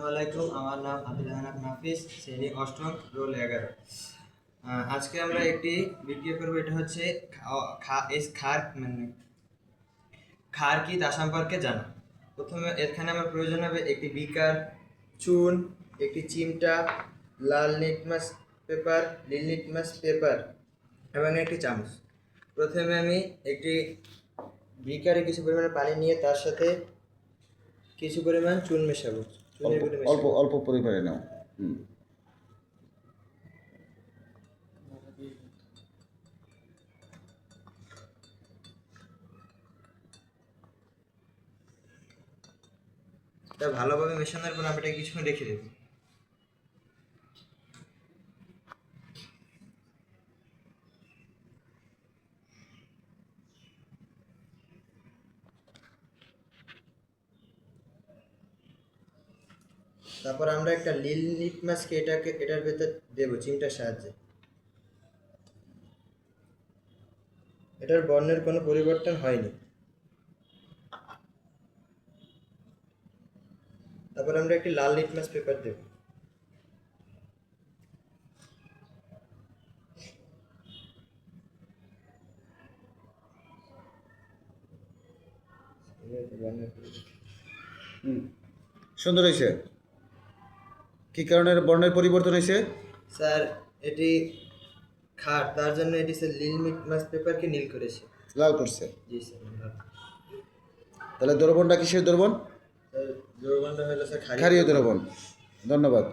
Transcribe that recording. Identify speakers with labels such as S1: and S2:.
S1: আসসালামাইকুম আমার নাম আব্দুল হানাফ নাফিস, শ্রেণি অষ্টম, রোল এগারো। আজকে আমরা একটি ভিডিও করব, এটা হচ্ছে খার মানে খার কি, তা সম্পর্কে জানা। প্রথমে এখানে আমার প্রয়োজন হবে একটি বিকার, চুন, একটি চিমটা, লাল লিটমাস পেপার, নীল লিটমাস পেপার, এবং একটি চামচ। প্রথমে আমি একটি বিকারে কিছু পরিমাণে পানি নিয়ে তার সাথে কিছু পরিমাণ চুন মেশাবো।
S2: অল্প অল্প পরিমাণে নাও। হুম।
S1: ভালোভাবে মেশানোর পর আমি এটা কিছুক্ষণ রেখে দেবো। তারপর আমরা একটা লিল লিট মাছকে এটাকে এটার ভেতর দেবো চিমটার সাহায্যে। এটার বর্ণের কোনো পরিবর্তন হয়নি। তারপর আমরা একটি লাল লিটমাস পেপার দেব।
S2: হুম। সুন্দর হয়েছে। কি কারণে বর্ণের পরিবর্তন হয়েছে?
S1: স্যার এটি খাট তার জন্য এটি স্যার লিল মাস পেপারকে নীল করেছে।
S2: লাল করছে।
S1: জি স্যার
S2: তাহলে দ্রবণটা কিসের দ্রবণ?
S1: দ্রবণটা হলো স্যার
S2: ক্ষারীয় দ্রবণ। ধন্যবাদ।